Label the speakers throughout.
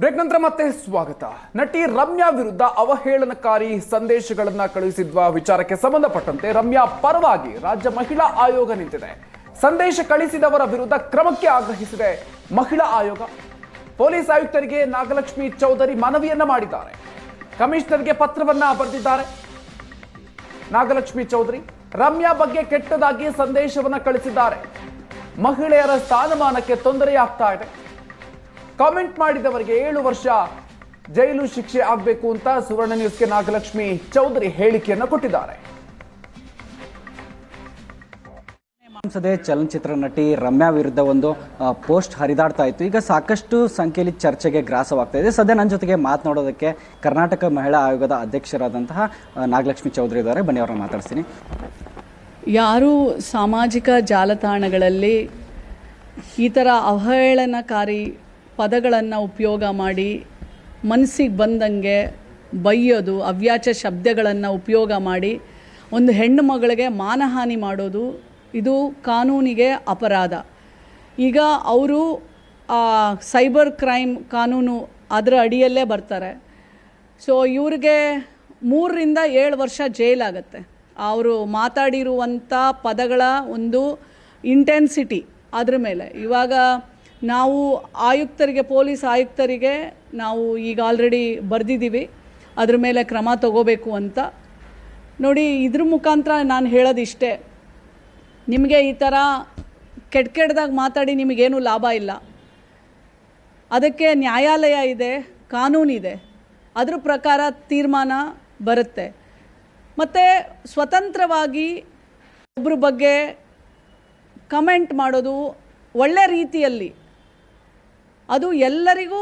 Speaker 1: Break ನಂತರ ಮತ್ತೆ ಸ್ವಾಗತ. ನಟಿ ರಮ್ಯಾ ವಿರುದ್ಧ ಅವಹೇಳನಕಾರಿ ಸಂದೇಶಗಳನ್ನ ಕಳುಹಿಸಿದ್ವ ವಿಚಾರಕ್ಕೆ ಸಂಬಂಧಪಟ್ಟಂತೆ ರಮ್ಯಾ ಪರವಾಗಿ ರಾಜ್ಯ ಮಹಿಳಾ ಆಯೋಗ ನಿಂತಿದೆ. ಸಂದೇಶ ಕಳಿಸಿದವರ ವಿರುದ್ಧ ಕ್ರಮಕ್ಕೆ ಆಗ್ರಹಿಸಿದೆ ಮಹಿಳಾ ಆಯೋಗ. ಪೊಲೀಸ್ ಆಯುಕ್ತರಿಗೆ ನಾಗಲಕ್ಷ್ಮಿ ಚೌಧರಿ ಮನವಿಯನ್ನ ಮಾಡಿದ್ದಾರೆ. ಕಮಿಷನರ್ಗೆ ಪತ್ರವನ್ನ ಬರೆದಿದ್ದಾರೆ. ನಾಗಲಕ್ಷ್ಮಿ ಚೌಧರಿ, ರಮ್ಯಾ ಬಗ್ಗೆ ಕೆಟ್ಟದಾಗಿ ಸಂದೇಶವನ್ನ ಕಳಿಸಿದ್ದಾರೆ. ಮಹಿಳೆಯರ ಸ್ಥಾನಮಾನಕ್ಕೆ ತೊಂದರೆಯಾಗ್ತಾ ಇದೆ. ಕಾಮೆಂಟ್ ಮಾಡಿದವರಿಗೆ ಏಳು ವರ್ಷ ಜೈಲು ಶಿಕ್ಷೆ ಆಗಬೇಕು ಅಂತ ಸುವರ್ಣ ನ್ಯೂಸ್ಗೆ ನಾಗಲಕ್ಷ್ಮಿ ಚೌಧರಿ ಹೇಳಿಕೆಯನ್ನು ಕೊಟ್ಟಿದ್ದಾರೆ.
Speaker 2: ಸಂಸದೆ ಚಲನಚಿತ್ರ ನಟಿ ರಮ್ಯಾ ವಿರುದ್ಧ ಒಂದು ಪೋಸ್ಟ್ ಹರಿದಾಡ್ತಾ ಇತ್ತು. ಈಗ ಸಾಕಷ್ಟು ಸಂಖ್ಯೆಯಲ್ಲಿ ಚರ್ಚೆಗೆ ಗ್ರಾಸವಾಗ್ತಾ ಇದೆ. ಸದ್ಯ ನನ್ನ ಜೊತೆಗೆ ಮಾತನಾಡೋದಕ್ಕೆ ಕರ್ನಾಟಕ ಮಹಿಳಾ ಆಯೋಗದ ಅಧ್ಯಕ್ಷರಾದಂತಹ ನಾಗಲಕ್ಷ್ಮಿ ಚೌಧರಿ ಇದ್ದಾರೆ. ಬನ್ನಿ ಅವ್ರನ್ನ ಮಾತಾಡ್ತೀನಿ
Speaker 3: ಯಾರು ಸಾಮಾಜಿಕ ಜಾಲತಾಣಗಳಲ್ಲಿ ಈ ಥರ ಅವಹೇಳನಕಾರಿ ಪದಗಳನ್ನು ಉಪಯೋಗ ಮಾಡಿ ಮನಸ್ಸಿಗೆ ಬಂದಂಗೆ ಬೈಯೋದು, ಅವ್ಯಾಚ ಶಬ್ದಗಳನ್ನು ಉಪಯೋಗ ಮಾಡಿ ಒಂದು ಹೆಣ್ಣು ಮಗಳಿಗೆ ಮಾನಹಾನಿ ಮಾಡೋದು, ಇದು ಕಾನೂನಿಗೆ ಅಪರಾಧ. ಈಗ ಅವರು ಸೈಬರ್ ಕ್ರೈಮ್ ಕಾನೂನು ಅದರ ಅಡಿಯಲ್ಲೇ ಬರ್ತಾರೆ. ಸೊ, ಇವ್ರಿಗೆ ಮೂರರಿಂದ ಏಳು ವರ್ಷ ಜೈಲಾಗತ್ತೆ. ಅವರು ಮಾತಾಡಿರುವಂಥ ಪದಗಳ ಒಂದು ಇಂಟೆನ್ಸಿಟಿ ಅದ್ರ ಮೇಲೆ. ಇವಾಗ ನಾವು ಆಯುಕ್ತರಿಗೆ, ಪೊಲೀಸ್ ಆಯುಕ್ತರಿಗೆ ನಾವು ಈಗ ಆಲ್ರೆಡಿ ಬರೆದಿದ್ದೀವಿ. ಅದ್ರ ಮೇಲೆ ಕ್ರಮ ತಗೋಬೇಕು ಅಂತ. ನೋಡಿ, ಇದ್ರ ಮುಖಾಂತರ ನಾನು ಹೇಳೋದಿಷ್ಟೇ. ನಿಮಗೆ ಈ ಥರ ಕೆಟ್ಟ ಕೆಟ್ಟದಾಗ ಮಾತಾಡಿ ನಿಮಗೇನು ಲಾಭ ಇಲ್ಲ. ಅದಕ್ಕೆ ನ್ಯಾಯಾಲಯ ಇದೆ ಕಾನೂನಿದೆ ಅದ್ರ ಪ್ರಕಾರ ತೀರ್ಮಾನ ಬರುತ್ತೆ. ಮತ್ತು ಸ್ವತಂತ್ರವಾಗಿ ಒಬ್ಬರ ಬಗ್ಗೆ ಕಮೆಂಟ್ ಮಾಡೋದು ಒಳ್ಳೆ ರೀತಿಯಲ್ಲಿ ಅದು ಎಲ್ಲರಿಗೂ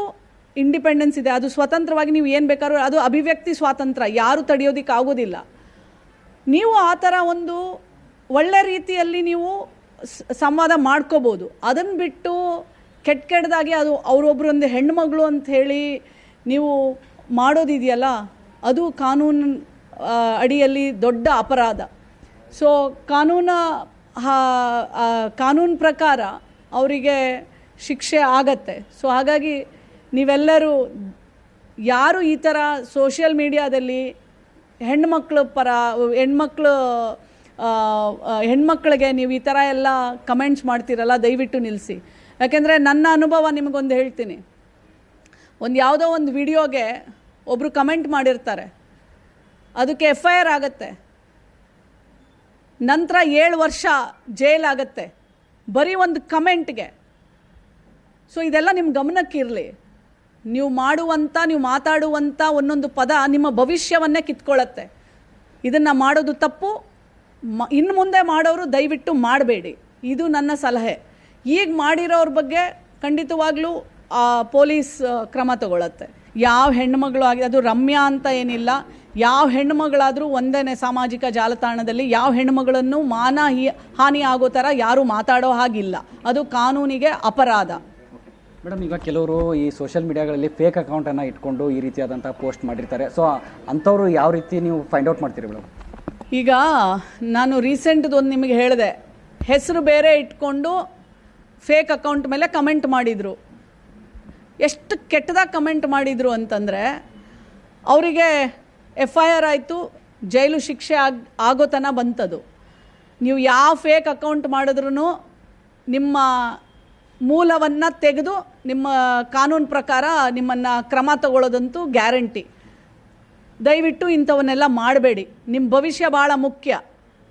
Speaker 3: ಇಂಡಿಪೆಂಡೆನ್ಸ್ ಇದೆ. ಅದು ಸ್ವತಂತ್ರವಾಗಿ ನೀವು ಏನು ಬೇಕಾದ್ರೂ, ಅದು ಅಭಿವ್ಯಕ್ತಿ ಸ್ವಾತಂತ್ರ್ಯ ಯಾರು ತಡೆಯೋದಿಕ್ಕೆ ಆಗೋದಿಲ್ಲ. ನೀವು ಆ ಥರ ಒಂದು ಒಳ್ಳೆ ರೀತಿಯಲ್ಲಿ ನೀವು ಸಂವಾದ ಮಾಡ್ಕೋಬೋದು. ಅದನ್ನು ಬಿಟ್ಟು ಕೆಟ್ಟ ಕೆಟ್ಟದಾಗಿ ಅದು ಅವರೊಬ್ಬರೊಂದು ಹೆಣ್ಮಗಳು ಹೇಳಿ ನೀವು ಮಾಡೋದಿದೆಯಲ್ಲ, ಅದು ಕಾನೂನು ಅಡಿಯಲ್ಲಿ ದೊಡ್ಡ ಅಪರಾಧ. ಸೊ ಕಾನೂನ ಕಾನೂನು ಪ್ರಕಾರ ಅವರಿಗೆ ಶಿಕ್ಷೆ ಆಗತ್ತೆ. ಸೊ ಹಾಗಾಗಿ ನೀವೆಲ್ಲರೂ ಯಾರು ಈ ಥರ ಸೋಷಿಯಲ್ ಮೀಡಿಯಾದಲ್ಲಿ ಹೆಣ್ಮಕ್ಳ ಪರ, ಹೆಣ್ಮಕ್ಳು ಹೆಣ್ಮಕ್ಳಿಗೆ ನೀವು ಈ ಥರ ಎಲ್ಲ ಕಮೆಂಟ್ಸ್ ಮಾಡ್ತೀರಲ್ಲ, ದಯವಿಟ್ಟು ನಿಲ್ಲಿಸಿ ಯಾಕೆಂದರೆ ನನ್ನ ಅನುಭವ ನಿಮಗೊಂದು ಹೇಳ್ತೀನಿ. ಒಂದು ಯಾವುದೋ ಒಂದು ವಿಡಿಯೋಗೆ ಒಬ್ಬರು ಕಮೆಂಟ್ ಮಾಡಿರ್ತಾರೆ. ಅದಕ್ಕೆ ಎಫ್ ಐ ಆರ್ ಆಗುತ್ತೆ. ನಂತರ ಏಳು ವರ್ಷ ಜೈಲಾಗತ್ತೆ ಬರೀ ಒಂದು ಕಮೆಂಟ್ಗೆ ಸೊ ಇದೆಲ್ಲ ನಿಮ್ಮ ಗಮನಕ್ಕಿರಲಿ. ನೀವು ಮಾಡುವಂಥ ನೀವು ಮಾತಾಡುವಂಥ ಒಂದೊಂದು ಪದ ನಿಮ್ಮ ಭವಿಷ್ಯವನ್ನೇ ಕಿತ್ಕೊಳ್ಳುತ್ತೆ. ಇದನ್ನು ಮಾಡೋದು ತಪ್ಪು. ಮ, ಇನ್ನು ಮುಂದೆ ಮಾಡೋರು ದಯವಿಟ್ಟು ಮಾಡಬೇಡಿ. ಇದು ನನ್ನ ಸಲಹೆ. ಈಗ ಮಾಡಿರೋರ ಬಗ್ಗೆ ಖಂಡಿತವಾಗ್ಲೂ ಪೊಲೀಸ್ ಕ್ರಮ ತಗೊಳತ್ತೆ. ಯಾವ ಹೆಣ್ಮಗಳು ಆಗಿ, ಅದು ರಮ್ಯಾ ಅಂತ ಏನಿಲ್ಲ. ಯಾವ ಹೆಣ್ಮಗಳಾದರೂ ಒಂದೇ ಸಾಮಾಜಿಕ ಜಾಲತಾಣದಲ್ಲಿ ಯಾವ ಹೆಣ್ಮಗಳನ್ನು ಮಾನ ಹಾನಿ ಆಗೋ ಥರ ಯಾರೂ ಮಾತಾಡೋ ಹಾಗಿಲ್ಲ. ಅದು ಕಾನೂನಿಗೆ ಅಪರಾಧ.
Speaker 2: ಮೇಡಮ್ ಈಗ ಕೆಲವರು ಈ ಸೋಷಿಯಲ್ ಮೀಡಿಯಾಗಳಲ್ಲಿ ಫೇಕ್ ಅಕೌಂಟನ್ನು ಇಟ್ಕೊಂಡು ಈ ರೀತಿಯಾದಂಥ ಪೋಸ್ಟ್ ಮಾಡಿರ್ತಾರೆ. ಸೊ ಅಂಥವ್ರು ಯಾವ ರೀತಿ ನೀವು ಫೈಂಡ್ ಔಟ್ ಮಾಡ್ತೀರಿ ಮೇಡಮ್?
Speaker 3: ಈಗ ನಾನು ಒಂದು ನಿಮಗೆ ಹೇಳಿದೆ. ಹೆಸರು ಬೇರೆ ಇಟ್ಕೊಂಡು ಫೇಕ್ ಅಕೌಂಟ್ ಮೇಲೆ ಕಮೆಂಟ್ ಮಾಡಿದರು. ಎಷ್ಟು ಕೆಟ್ಟದಾಗಿ ಕಮೆಂಟ್ ಮಾಡಿದರು ಅಂತಂದರೆ, ಅವರಿಗೆ ಎಫ್ ಐ ಆರ್ ಆಯಿತು, ಜೈಲು ಶಿಕ್ಷೆ ಆಗಿ ಆಗೋತನ ಬಂತದು. ನೀವು ಯಾವ ಫೇಕ್ ಅಕೌಂಟ್ ಮಾಡಿದ್ರೂ ನಿಮ್ಮ ಮೂಲವನ್ನು ತೆಗೆದು ನಿಮ್ಮ ಕಾನೂನು ಪ್ರಕಾರ ನಿಮ್ಮನ್ನು ಕ್ರಮ ತಗೊಳ್ಳೋದಂತೂ ಗ್ಯಾರಂಟಿ. ದಯವಿಟ್ಟು ಇಂಥವನ್ನೆಲ್ಲ ಮಾಡಬೇಡಿ. ನಿಮ್ಮ ಭವಿಷ್ಯ ಭಾಳ ಮುಖ್ಯ.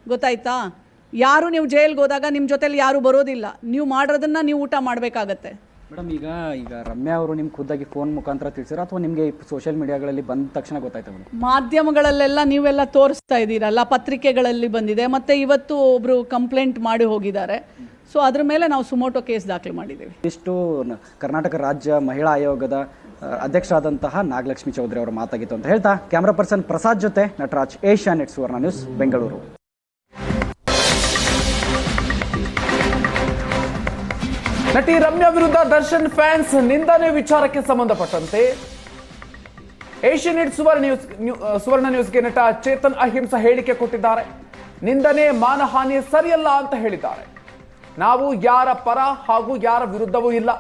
Speaker 3: ಗೊತ್ತಾಯ್ತಾ? ಯಾರು ನೀವು ಜೈಲ್ಗೆ ಹೋದಾಗ ನಿಮ್ಮ ಜೊತೇಲಿ ಯಾರು ಬರೋದಿಲ್ಲ. ನೀವು ಮಾಡೋದನ್ನು ನೀವು ಊಟ ಮಾಡಬೇಕಾಗತ್ತೆ.
Speaker 2: ಮೇಡಮ್ ಈಗ ಈಗ ರಮ್ಯಾ ಅವರು ನಿಮ್ಮ ಖುದ್ದಾಗಿ ಫೋನ್ ಮುಖಾಂತರ ತಿಳಿಸಿರೋ ಅಥವಾ ನಿಮಗೆ ಸೋಷಿಯಲ್ ಮೀಡಿಯಾಗಳಲ್ಲಿ ಬಂದ ತಕ್ಷಣ ಗೊತ್ತಾಯ್ತು ಮೇಡಮ್?
Speaker 3: ಮಾಧ್ಯಮಗಳಲ್ಲೆಲ್ಲ ನೀವೆಲ್ಲ ತೋರಿಸ್ತಾ ಇದ್ದೀರಲ್ಲ ಪತ್ರಿಕೆಗಳಲ್ಲಿ ಬಂದಿದೆ ಮತ್ತು ಇವತ್ತು ಒಬ್ಬರು ಕಂಪ್ಲೇಂಟ್ ಮಾಡಿ ಹೋಗಿದ್ದಾರೆ. ಸೊ ಅದ್ರ ಮೇಲೆ ನಾವು ಸುಮೋಟೋ ಕೇಸ್ ದಾಖಲೆ ಮಾಡಿದ್ದೀವಿ.
Speaker 2: ಇಷ್ಟು ಕರ್ನಾಟಕ ರಾಜ್ಯ ಮಹಿಳಾ ಆಯೋಗದ ಅಧ್ಯಕ್ಷರಾದಂತಹ ನಾಗಲಕ್ಷ್ಮಿ ಚೌಧರಿ ಅವರ ಮಾತಾಗಿತ್ತು ಅಂತ ಹೇಳ್ತಾ ಕ್ಯಾಮ್ರಾ ಪರ್ಸನ್ ಪ್ರಸಾದ್ ಜೊತೆ Nataraj Asia net Suvarna news Bengaluru.
Speaker 1: ನಟಿ ರಮ್ಯಾ ವಿರುದ್ಧ ದರ್ಶನ್ ಫ್ಯಾನ್ಸ್ ನಿಂದನೆ ವಿಚಾರಕ್ಕೆ ಸಂಬಂಧಪಟ್ಟಂತೆ ಏಷ್ಯನೆಟ್ ಸುವರ್ಣ ನ್ಯೂಸ್ ಸುವರ್ಣ ನ್ಯೂಸ್ಗೆ ನಟ ಚೇತನ್ ಅಹಿಂಸಾ ಹೇಳಿಕೆ ಕೊಟ್ಟಿದ್ದಾರೆ. ನಿಂದನೆ ಮಾನಹಾನಿ ಸರಿಯಲ್ಲ ಅಂತ ಹೇಳಿದ್ದಾರೆ. ನಾವು ಯಾರ ಪರ ಹಾಗೂ ಯಾರ ವಿರುದ್ಧವೂ ಇಲ್ಲ.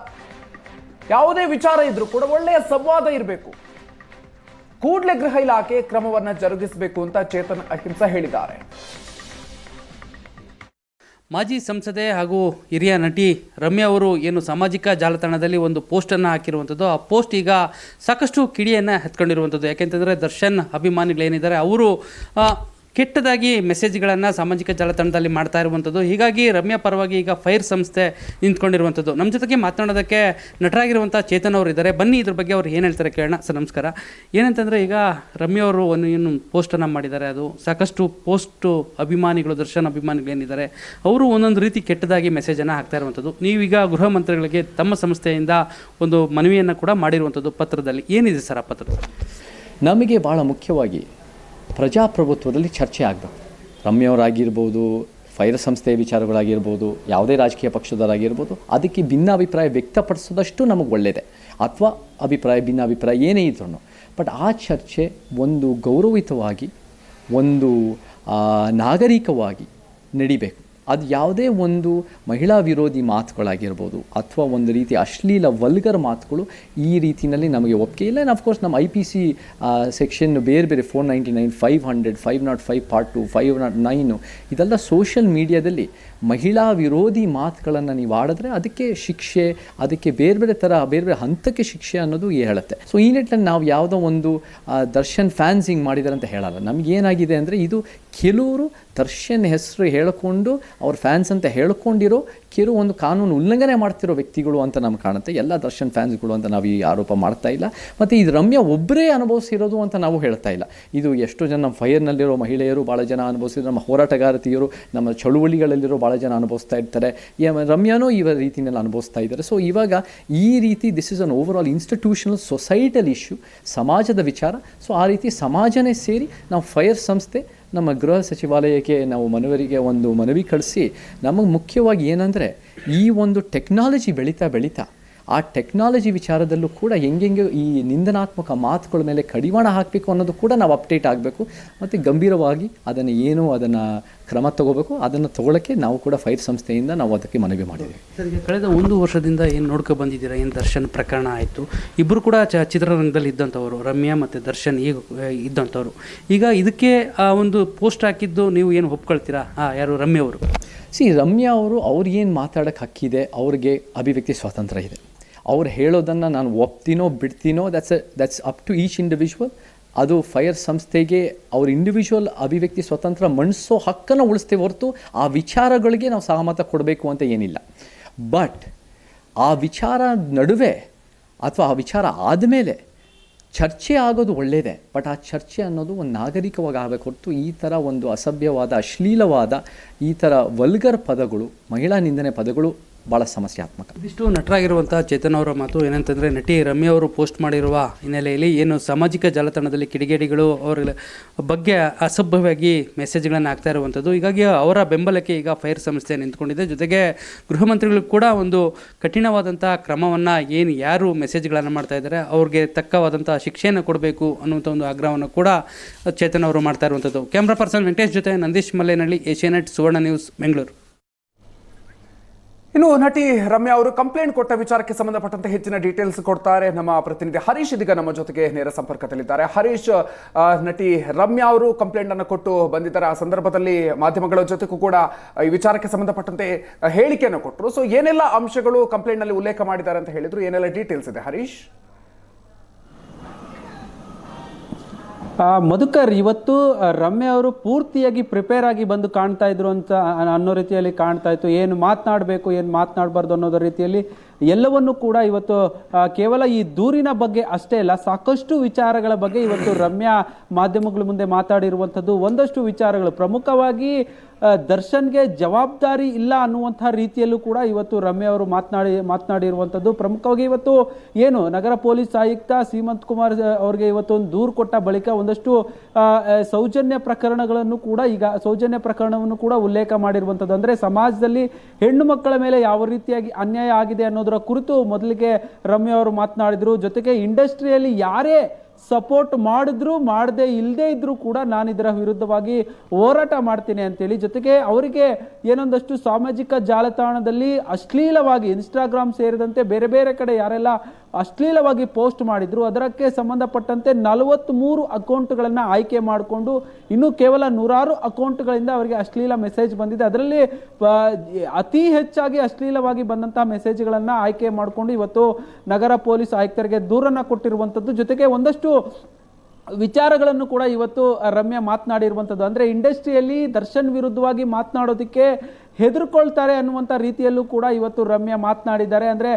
Speaker 1: ಯಾವುದೇ ವಿಚಾರ ಇದ್ರೂ ಕೂಡ ಒಳ್ಳೆಯ ಸಂವಾದ ಇರಬೇಕು. ಕೂಡಲೇ ಗೃಹ ಇಲಾಖೆ ಕ್ರಮವನ್ನು ಜರುಗಿಸಬೇಕು ಅಂತ ಚೇತನ್ ಅಹಿಂಸಾ ಹೇಳಿದ್ದಾರೆ.
Speaker 4: ಮಾಜಿ ಸಂಸದೆ ಹಾಗೂ ಹಿರಿಯ ನಟಿ ರಮ್ಯಾ ಅವರು ಏನು ಸಾಮಾಜಿಕ ಜಾಲತಾಣದಲ್ಲಿ ಒಂದು ಪೋಸ್ಟನ್ನು ಹಾಕಿರುವಂಥದ್ದು ಆ ಪೋಸ್ಟ್ ಈಗ ಸಾಕಷ್ಟು ಕಿಡಿಯನ್ನು ಎತ್ಕೊಂಡಿರುವಂಥದ್ದು ಯಾಕೆಂತಂದರೆ ದರ್ಶನ್ ಅಭಿಮಾನಿಗಳೇನಿದ್ದಾರೆ, ಅವರು ಕೆಟ್ಟದಾಗಿ ಮೆಸೇಜ್ಗಳನ್ನು ಸಾಮಾಜಿಕ ಜಾಲತಾಣದಲ್ಲಿ ಮಾಡ್ತಾ ಇರುವಂಥದ್ದು. ಹೀಗಾಗಿ ರಮ್ಯಾ ಪರವಾಗಿ ಈಗ ಫೈರ್ ಸಂಸ್ಥೆ ನಿಂತ್ಕೊಂಡಿರುವಂಥದ್ದು. ನಮ್ಮ ಜೊತೆಗೆ ಮಾತನಾಡೋದಕ್ಕೆ ನಟರಾಗಿರುವಂಥ ಚೇತನ್ ಅವರು ಇದ್ದಾರೆ. ಬನ್ನಿ ಇದ್ರ ಬಗ್ಗೆ ಅವ್ರು ಏನು ಹೇಳ್ತಾರೆ ಕೇಳೋಣ. ಸರ್, ನಮಸ್ಕಾರ. ಏನಂತಂದರೆ ಈಗ ರಮ್ಯಾ ಅವರು ಒಂದು ಏನು ಪೋಸ್ಟನ್ನು ಮಾಡಿದ್ದಾರೆ. ಅದು ಸಾಕಷ್ಟು ಪೋಸ್ಟು ಅಭಿಮಾನಿಗಳು, ದರ್ಶನ್ ಅಭಿಮಾನಿಗಳು ಏನಿದ್ದಾರೆ, ಅವರು ಒಂದೊಂದು ರೀತಿ ಕೆಟ್ಟದಾಗಿ ಮೆಸೇಜನ್ನು ಹಾಕ್ತಾ ಇರುವಂಥದ್ದು. ನೀವೀಗ ಗೃಹ ಮಂತ್ರಿಗಳಿಗೆ ತಮ್ಮ ಸಂಸ್ಥೆಯಿಂದ ಒಂದು ಮನವಿಯನ್ನು ಕೂಡ ಮಾಡಿರುವಂಥದ್ದು ಪತ್ರದಲ್ಲಿ. ಏನಿದೆ ಸರ್ ಆ ಪತ್ರದಲ್ಲಿ
Speaker 5: ನಮಗೆ ಭಾಳ ಮುಖ್ಯವಾಗಿ ಪ್ರಜಾಪ್ರಭುತ್ವದಲ್ಲಿ ಚರ್ಚೆ ಆಗಬೇಕು. ರಮ್ಯವರಾಗಿರ್ಬೋದು, ಫೈರ್ ಸಂಸ್ಥೆಯ ವಿಚಾರಗಳಾಗಿರ್ಬೋದು, ಯಾವುದೇ ರಾಜಕೀಯ ಪಕ್ಷದವರಾಗಿರ್ಬೋದು, ಅದಕ್ಕೆ ಭಿನ್ನಾಭಿಪ್ರಾಯ ವ್ಯಕ್ತಪಡಿಸೋದಷ್ಟು ನಮಗೆ ಒಳ್ಳೆಯದೆ ಅಥವಾ ಅಭಿಪ್ರಾಯ, ಭಿನ್ನಾಭಿಪ್ರಾಯ ಏನೇ ಇದ್ರೂ ಬಟ್ ಆ ಚರ್ಚೆ ಒಂದು ಗೌರವಿತವಾಗಿ ಒಂದು ನಾಗರಿಕವಾಗಿ ನಡಿಬೇಕು. ಅದು ಯಾವುದೇ ಒಂದು ಮಹಿಳಾ ವಿರೋಧಿ ಮಾತುಗಳಾಗಿರ್ಬೋದು ಅಥವಾ ಒಂದು ರೀತಿ ಅಶ್ಲೀಲ, ವಲ್ಗರ್ ಮಾತುಗಳು ಈ ರೀತಿಯಲ್ಲಿ ನಮಗೆ ಒಪ್ಪಿಗೆ. ಇಲ್ಲ ಆ್ಯಂಡ್ ಅಫ್ಕೋರ್ಸ್ ನಮ್ಮ ಐ ಪಿ ಸಿ ಸೆಕ್ಷನ್ ಬೇರೆ ಬೇರೆ four ninety nine five hundred five naught five part two five naught nine ಇದೆಲ್ಲ ಸೋಷಿಯಲ್ ಮೀಡಿಯಾದಲ್ಲಿ ಮಹಿಳಾ ವಿರೋಧಿ ಮಾತುಗಳನ್ನು ನೀವು ಆಡಿದ್ರೆ ಅದಕ್ಕೆ ಶಿಕ್ಷೆ, ಅದಕ್ಕೆ ಬೇರೆ ಬೇರೆ ಥರ ಬೇರೆ ಬೇರೆ ಹಂತಕ್ಕೆ ಶಿಕ್ಷೆ ಅನ್ನೋದು ಹೇಳುತ್ತೆ. ಸೊ ಈ ನಿಟ್ಟಿನಲ್ಲಿ ನಾವು ಯಾವುದೋ ಒಂದು ದರ್ಶನ್ ಫ್ಯಾನ್ಸ್ ಹಿಂಗೆ ಮಾಡಿದ್ದಾರೆ ಅಂತ ಹೇಳಲ್ಲ. ನಮಗೇನಾಗಿದೆ ಅಂದರೆ ಇದು ಕೆಲವರು ದರ್ಶನ್ ಹೆಸರು ಹೇಳಿಕೊಂಡು, ಅವ್ರ ಫ್ಯಾನ್ಸ್ ಅಂತ ಹೇಳ್ಕೊಂಡಿರೋ ಕೆಲವು ಒಂದು ಕಾನೂನು ಉಲ್ಲಂಘನೆ ಮಾಡ್ತಿರೋ ವ್ಯಕ್ತಿಗಳು ಅಂತ ನಮ್ಗೆ ಕಾಣುತ್ತೆ. ಎಲ್ಲ ದರ್ಶನ್ ಫ್ಯಾನ್ಸ್ಗಳು ಅಂತ ನಾವು ಈ ಆರೋಪ ಮಾಡ್ತಾ ಇಲ್ಲ. ಮತ್ತು ಇದು ರಮ್ಯಾ ಒಬ್ಬರೇ ಅನುಭವಿಸಿರೋದು ಅಂತ ನಾವು ಹೇಳ್ತಾ ಇಲ್ಲ. ಇದು ಎಷ್ಟೋ ಜನ ನಮ್ಮ ಫೈರ್ನಲ್ಲಿರೋ ಮಹಿಳೆಯರು ಭಾಳ ಜನ ಅನುಭವಿಸಿದ್ರು ನಮ್ಮ ಹೋರಾಟಗಾರತಿಯರು, ನಮ್ಮ ಚಳುವಳಿಗಳಲ್ಲಿರೋ ಭಾಳ ಜನ ಅನುಭವಿಸ್ತಾ ಇರ್ತಾರೆ. ರಮ್ಯಾನೂ ಇವ ರೀತಿಯಲ್ಲಿ ಅನುಭವಿಸ್ತಾ ಇದ್ದಾರೆ. ಸೊ ಇವಾಗ ಈ ರೀತಿ this is an overall institutional societal issue ಸಮಾಜದ ವಿಚಾರ. ಸೊ ಆ ರೀತಿ ಸಮಾಜನೇ ಸೇರಿ ನಾವು ಫೈರ್ ಸಂಸ್ಥೆ ನಮ್ಮ ಗೃಹ ಸಚಿವಾಲಯಕ್ಕೆ ನಾವು ಮನವರಿಗೆ ಒಂದು ಮನವಿ ಕಳಿಸಿ, ನಮಗೆ ಮುಖ್ಯವಾಗಿ ಏನಂದರೆ ಈ ಒಂದು ಟೆಕ್ನಾಲಜಿ ಬೆಳೀತಾ ಬೆಳೀತಾ ಆ ಟೆಕ್ನಾಲಜಿ ವಿಚಾರದಲ್ಲೂ ಕೂಡ ಹೆಂಗೆಂಗೆ ಈ ನಿಂದನಾತ್ಮಕ ಮಾತುಗಳ ಮೇಲೆ ಕಡಿವಾಣ ಹಾಕಬೇಕು ಅನ್ನೋದು ಕೂಡ ನಾವು ಅಪ್ಡೇಟ್ ಆಗಬೇಕು ಮತ್ತು ಗಂಭೀರವಾಗಿ ಅದನ್ನು ಏನು ಅದನ್ನು ಕ್ರಮ ತಗೋಬೇಕು ಅದನ್ನು ತಗೊಳ್ಳೋಕ್ಕೆ ನಾವು ಕೂಡ ಫೈರ್ ಸಂಸ್ಥೆಯಿಂದ ನಾವು ಅದಕ್ಕೆ ಮನವಿ ಮಾಡಿದ್ದೀವಿ.
Speaker 4: ಸರ್ ಈಗ ಕಳೆದ ಒಂದು ವರ್ಷದಿಂದ ಏನು ನೋಡ್ಕೊ ಬಂದಿದ್ದೀರಾ? ಏನು ದರ್ಶನ್ ಪ್ರಕರಣ ಆಯಿತು? ಇಬ್ಬರು ಕೂಡ ಚ ಚಿತ್ರರಂಗದಲ್ಲಿ ಇದ್ದಂಥವರು ರಮ್ಯಾ ಮತ್ತು ದರ್ಶನ್ ಈಗ ಇದ್ದಂಥವ್ರು. ಈಗ ಇದಕ್ಕೆ ಆ ಒಂದು ಪೋಸ್ಟ್ ಹಾಕಿದ್ದು ನೀವು ಏನು ಒಪ್ಕೊಳ್ತೀರಾ? ಹಾಂ ಯಾರು? ರಮ್ಯಾ ಅವರು.
Speaker 5: ಸಿ ರಮ್ಯಾ ಅವರು ಅವ್ರಿಗೇನು ಮಾತಾಡೋಕ್ಕೆ ಹಕ್ಕಿದೆ ಅವ್ರಿಗೆ ಅಭಿವ್ಯಕ್ತಿ ಸ್ವಾತಂತ್ರ್ಯ ಇದೆ. ಅವ್ರು ಹೇಳೋದನ್ನು ನಾನು ಒಪ್ತೀನೋ ಬಿಡ್ತೀನೋ that's that's up to each individual ಅದು ಫೈರ್ ಸಂಸ್ಥೆಗೆ ಅವ್ರ ಇಂಡಿವಿಜುವಲ್ ಅಭಿವ್ಯಕ್ತಿ ಸ್ವತಂತ್ರ ಮಣಿಸೋ ಹಕ್ಕನ್ನು ಉಳಿಸ್ತೇವೆ ಹೊರತು ಆ ವಿಚಾರಗಳಿಗೆ ನಾವು ಸಹಮತ ಕೊಡಬೇಕು ಅಂತ ಏನಿಲ್ಲ. ಬಟ್ ಆ ವಿಚಾರ ನಡುವೆ ಅಥವಾ ಆ ವಿಚಾರ ಆದಮೇಲೆ ಚರ್ಚೆ ಆಗೋದು ಒಳ್ಳೆಯದೇ ಬಟ್ ಆ ಚರ್ಚೆ ಅನ್ನೋದು ಒಂದು ನಾಗರಿಕವಾಗಿ ಆಗಬೇಕು ಹೊರತು ಈ ಥರ ಒಂದು ಅಸಭ್ಯವಾದ, ಅಶ್ಲೀಲವಾದ ಈ ಥರ ವಲ್ಗರ್ ಪದಗಳು, ಮಹಿಳಾ ನಿಂದನೆ ಪದಗಳು ಭಾಳ ಸಮಸ್ಯಾತ್ಮಕ.
Speaker 4: ಇಷ್ಟು ನಟರಾಗಿರುವಂಥ ಚೇತನ್ ಅವರ ಮಾತು ಏನಂತಂದರೆ, ನಟಿ ರಮ್ಯ ಅವರು ಪೋಸ್ಟ್ ಮಾಡಿರುವ ಹಿನ್ನೆಲೆಯಲ್ಲಿ ಏನು ಸಾಮಾಜಿಕ ಜಾಲತಾಣದಲ್ಲಿ ಕಿಡಿಗೇಡಿಗಳು ಅವರ ಬಗ್ಗೆ ಅಸಭ್ಯವಾಗಿ ಮೆಸೇಜ್ಗಳನ್ನು ಹಾಕ್ತಾ ಇರುವಂಥದ್ದು ಹೀಗಾಗಿ ಅವರ ಬೆಂಬಲಕ್ಕೆ ಈಗ ಫೈರ್ ಸಂಸ್ಥೆ ನಿಂತ್ಕೊಂಡಿದೆ. ಜೊತೆಗೆ ಗೃಹ ಕೂಡ ಒಂದು ಕಠಿಣವಾದಂಥ ಕ್ರಮವನ್ನು ಏನು ಯಾರು ಮೆಸೇಜ್ಗಳನ್ನು ಮಾಡ್ತಾ ಇದ್ದಾರೆ, ಅವ್ರಿಗೆ ತಕ್ಕವಾದಂಥ ಶಿಕ್ಷೆಯನ್ನು ಕೊಡಬೇಕು ಅನ್ನುವಂಥ ಒಂದು ಆಗ್ರಹವನ್ನು ಕೂಡ ಚೇತನ್ ಅವರು ಮಾಡ್ತಾ ಇರುವಂಥದ್ದು ಕ್ಯಾಮ್ರಾ ಪರ್ಸನ್ ವೆಂಕಟೇಶ್ ಜೊತೆ ನಂದೀಶ್ ಮಲ್ಲೇನಹಳ್ಳಿ ಏಷ್ಯಾನೆಟ್ ಸುವರ್ಣ ನ್ಯೂಸ್, ಬೆಂಗಳೂರು.
Speaker 1: ಇನ್ನು ನಟಿ ರಮ್ಯಾ ಅವರು ಕಂಪ್ಲೇಂಟ್ ಕೊಟ್ಟ ವಿಚಾರಕ್ಕೆ ಸಂಬಂಧಪಟ್ಟಂತೆ ಹೆಚ್ಚಿನ ಡೀಟೇಲ್ಸ್ ಕೊಡ್ತಾರೆ. ನಮ್ಮ ಪ್ರತಿನಿಧಿ ಹರೀಶ್ ಇದೀಗ ನಮ್ಮ ಜೊತೆಗೆ ನೇರ ಸಂಪರ್ಕದಲ್ಲಿದ್ದಾರೆ. ಹರೀಶ್ ನಟಿ ರಮ್ಯಾ ಅವರು ಕಂಪ್ಲೇಂಟ್ ಅನ್ನು ಕೊಟ್ಟು ಬಂದಿದ್ದಾರೆ. ಆ ಸಂದರ್ಭದಲ್ಲಿ ಮಾಧ್ಯಮಗಳ ಜೊತೆಗೂ ಕೂಡ ಈ ವಿಚಾರಕ್ಕೆ ಸಂಬಂಧಪಟ್ಟಂತೆ ಹೇಳಿಕೆಯನ್ನು ಕೊಟ್ಟರು. ಸೊ ಏನೆಲ್ಲ ಅಂಶಗಳು ಕಂಪ್ಲೇಂಟ್ನಲ್ಲಿ ಉಲ್ಲೇಖ ಮಾಡಿದ್ದಾರೆ ಅಂತ ಹೇಳಿದ್ರು. ಏನೆಲ್ಲ ಡೀಟೇಲ್ಸ್ ಇದೆ ಹರೀಶ್?
Speaker 6: ಮಧುಕರ್ ಇವತ್ತು ರಮ್ಯ ಅವರು ಪೂರ್ತಿಯಾಗಿ ಪ್ರಿಪೇರ್ ಆಗಿ ಬಂದು ಕಾಣ್ತಾ ಇದ್ರು ಅಂತ ಅನ್ನೋ ರೀತಿಯಲ್ಲಿ ಕಾಣ್ತಾ ಇತ್ತು. ಏನು ಮಾತನಾಡಬೇಕು, ಏನು ಮಾತನಾಡಬಾರ್ದು ಅನ್ನೋದ್ರ ರೀತಿಯಲ್ಲಿ ಎಲ್ಲವನ್ನೂ ಕೂಡ ಇವತ್ತು ಕೇವಲ ಈ ದೂರಿನ ಬಗ್ಗೆ ಅಷ್ಟೇ ಅಲ್ಲ, ಸಾಕಷ್ಟು ವಿಚಾರಗಳ ಬಗ್ಗೆ ಇವತ್ತು ರಮ್ಯಾ ಮಾಧ್ಯಮಗಳ ಮುಂದೆ ಮಾತಾಡಿರುವಂಥದ್ದು ಒಂದಷ್ಟು ವಿಚಾರಗಳು. ಪ್ರಮುಖವಾಗಿ ದರ್ಶನ್ಗೆ ಜವಾಬ್ದಾರಿ ಇಲ್ಲ ಅನ್ನುವಂಥ ರೀತಿಯಲ್ಲೂ ಕೂಡ ಇವತ್ತು ರಮ್ಯ ಅವರು ಮಾತನಾಡಿ, ಮಾತನಾಡಿರುವಂಥದ್ದು. ಪ್ರಮುಖವಾಗಿ ಇವತ್ತು ಏನು, ನಗರ ಪೊಲೀಸ್ ಆಯುಕ್ತ ಸೀಮಂತ್ ಕುಮಾರ್ ಅವರಿಗೆ ಇವತ್ತು ಒಂದು ದೂರು ಕೊಟ್ಟ ಬಳಿಕ ಒಂದಷ್ಟು ಸೌಜನ್ಯ ಪ್ರಕರಣಗಳನ್ನು ಕೂಡ ಈಗ, ಸೌಜನ್ಯ ಪ್ರಕರಣವನ್ನು ಕೂಡ ಉಲ್ಲೇಖ ಮಾಡಿರುವಂಥದ್ದು. ಅಂದರೆ ಸಮಾಜದಲ್ಲಿ ಹೆಣ್ಣು ಮಕ್ಕಳ ಮೇಲೆ ಯಾವ ರೀತಿಯಾಗಿ ಅನ್ಯಾಯ ಆಗಿದೆ ಅನ್ನೋದರ ಕುರಿತು ಮೊದಲಿಗೆ ರಮ್ಯ ಅವರು ಮಾತನಾಡಿದರು. ಜೊತೆಗೆ ಇಂಡಸ್ಟ್ರಿಯಲ್ಲಿ ಯಾರೇ ಸಪೋರ್ಟ್ ಮಾಡಿದ್ರು, ಮಾಡದೆ ಇಲ್ಲದೆ ಇದ್ದರೂ ಕೂಡ ನಾನು ಇದರ ವಿರುದ್ಧವಾಗಿ ಹೋರಾಟ ಮಾಡ್ತೀನಿ ಅಂತೇಳಿ. ಜೊತೆಗೆ ಅವರಿಗೆ ಏನೊಂದಷ್ಟು ಸಾಮಾಜಿಕ ಜಾಲತಾಣದಲ್ಲಿ ಅಶ್ಲೀಲವಾಗಿ ಇನ್ಸ್ಟಾಗ್ರಾಮ್ ಸೇರಿದಂತೆ ಬೇರೆ ಬೇರೆ ಕಡೆ ಯಾರೆಲ್ಲ ಅಶ್ಲೀಲವಾಗಿ ಪೋಸ್ಟ್ ಮಾಡಿದ್ರು. ಅದಕ್ಕೆ ಸಂಬಂಧಪಟ್ಟಂತೆ ನಲವತ್ತ್ಮೂರು ಅಕೌಂಟ್ಗಳನ್ನು ಆಯ್ಕೆ ಮಾಡಿಕೊಂಡು ಇನ್ನು ಕೇವಲ ನೂರಾರು ಅಕೌಂಟ್ಗಳಿಂದ ಅವರಿಗೆ ಅಶ್ಲೀಲ ಮೆಸೇಜ್ ಬಂದಿದೆ. ಅದರಲ್ಲಿ ಅತಿ ಹೆಚ್ಚಾಗಿ ಅಶ್ಲೀಲವಾಗಿ ಬಂದಂತಹ ಮೆಸೇಜ್ಗಳನ್ನು ಆಯ್ಕೆ ಮಾಡಿಕೊಂಡು ಇವತ್ತು ನಗರ ಪೊಲೀಸ್ ಆಯುಕ್ತರಿಗೆ ದೂರನ್ನು ಕೊಟ್ಟಿರುವಂಥದ್ದು ಜೊತೆಗೆ ಒಂದಷ್ಟು ವಿಚಾರಗಳನ್ನು ಕೂಡ ಇವತ್ತು ರಮ್ಯ ಮಾತನಾಡಿರುವಂಥದ್ದು ಅಂದರೆ ಇಂಡಸ್ಟ್ರಿಯಲ್ಲಿ ದರ್ಶನ್ ವಿರುದ್ಧವಾಗಿ ಮಾತನಾಡೋದಕ್ಕೆ ಹೆದರ್ಕೊಳ್ತಾರೆ ಅನ್ನುವಂಥ ರೀತಿಯಲ್ಲೂ ಕೂಡ ಇವತ್ತು ರಮ್ಯಾ ಮಾತನಾಡಿದ್ದಾರೆ. ಅಂದರೆ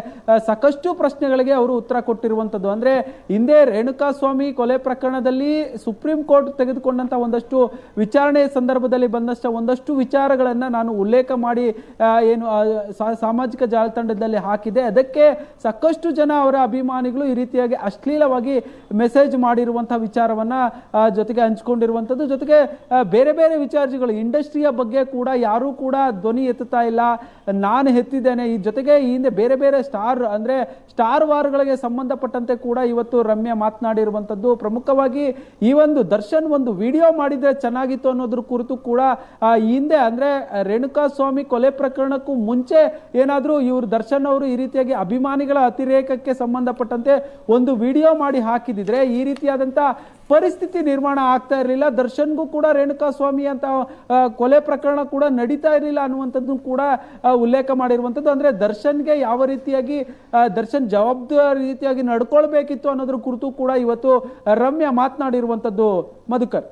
Speaker 6: ಸಾಕಷ್ಟು ಪ್ರಶ್ನೆಗಳಿಗೆ ಅವರು ಉತ್ತರ ಕೊಟ್ಟಿರುವಂಥದ್ದು ಅಂದರೆ, ಹಿಂದೆ ರೇಣುಕಾಸ್ವಾಮಿ ಕೊಲೆ ಪ್ರಕರಣದಲ್ಲಿ ಸುಪ್ರೀಂ ಕೋರ್ಟ್ ತೆಗೆದುಕೊಂಡಂಥ ಒಂದಷ್ಟು ವಿಚಾರಣೆ ಸಂದರ್ಭದಲ್ಲಿ ಬಂದಷ್ಟು ಒಂದಷ್ಟು ವಿಚಾರಗಳನ್ನು ನಾನು ಉಲ್ಲೇಖ ಮಾಡಿ ಏನು ಸಾಮಾಜಿಕ ಜಾಲತಾಣದಲ್ಲಿ ಹಾಕಿದೆ. ಅದಕ್ಕೆ ಸಾಕಷ್ಟು ಜನ ಅವರ ಅಭಿಮಾನಿಗಳು ಈ ರೀತಿಯಾಗಿ ಅಶ್ಲೀಲವಾಗಿ ಮೆಸೇಜ್ ಮಾಡಿರುವಂಥ ವಿಚಾರವನ್ನು ಜೊತೆಗೆ ಹಂಚಿಕೊಂಡಿರುವಂಥದ್ದು ಜೊತೆಗೆ ಬೇರೆ ಬೇರೆ ವಿಚಾರಗಳು, ಇಂಡಸ್ಟ್ರಿಯ ಬಗ್ಗೆ ಕೂಡ ಯಾರೂ ಕೂಡ ಧ್ವನಿ ಎತ್ತುತ್ತಾ ಇಲ್ಲ, ನಾನು ಎತ್ತಿದ್ದೇನೆ. ಈ ಜೊತೆಗೆ ಈ ಹಿಂದೆ ಬೇರೆ ಬೇರೆ ಸ್ಟಾರ್, ಅಂದರೆ ಸ್ಟಾರ್ ವಾರ್ಗಳಿಗೆ ಸಂಬಂಧಪಟ್ಟಂತೆ ಕೂಡ ಇವತ್ತು ರಮ್ಯಾ ಮಾತನಾಡಿರುವಂಥದ್ದು ಪ್ರಮುಖವಾಗಿ ಈ ಒಂದು ದರ್ಶನ್ ಒಂದು ವಿಡಿಯೋ ಮಾಡಿದರೆ ಚೆನ್ನಾಗಿತ್ತು ಅನ್ನೋದ್ರ ಕುರಿತು ಕೂಡ ಈ ಹಿಂದೆ ಅಂದರೆ ರೇಣುಕಾ ಸ್ವಾಮಿ ಕೊಲೆ ಪ್ರಕರಣಕ್ಕೂ ಮುಂಚೆ ಏನಾದರೂ ಇವರು ದರ್ಶನ್ ಅವರು ಈ ರೀತಿಯಾಗಿ ಅಭಿಮಾನಿಗಳ ಅತಿರೇಕಕ್ಕೆ ಸಂಬಂಧಪಟ್ಟಂತೆ ಒಂದು ವಿಡಿಯೋ ಮಾಡಿ ಹಾಕಿದಿದ್ರೆ ಈ ರೀತಿಯಾದಂಥ ಪರಿಸ್ಥಿತಿ ನಿರ್ಮಾಣ ಆಗ್ತಾ ಇರಲಿಲ್ಲ. ದರ್ಶನ್ಗೂ ಕೂಡ ರೇಣುಕಾ ಸ್ವಾಮಿ ಅಂತ ಕೊಲೆ ಪ್ರಕರಣ ಕೂಡ ನಡೀತಾ ಇರಲಿಲ್ಲ ಅನ್ನುವಂಥದ್ದು ಕೂಡ ಉಲ್ಲೇಖ ಮಾಡಿರುವಂಥದ್ದು. ಅಂದರೆ ದರ್ಶನ್ಗೆ ಯಾವ ರೀತಿಯಾಗಿ ದರ್ಶನ್ ಜವಾಬ್ದಾರಿ ರೀತಿಯಾಗಿ ನಡ್ಕೊಳ್ಬೇಕಿತ್ತು ಅನ್ನೋದ್ರ ಕುರಿತು ಕೂಡ ಇವತ್ತು ರಮ್ಯ ಮಾತನಾಡಿರುವಂಥದ್ದು ಮಧುಕರ್.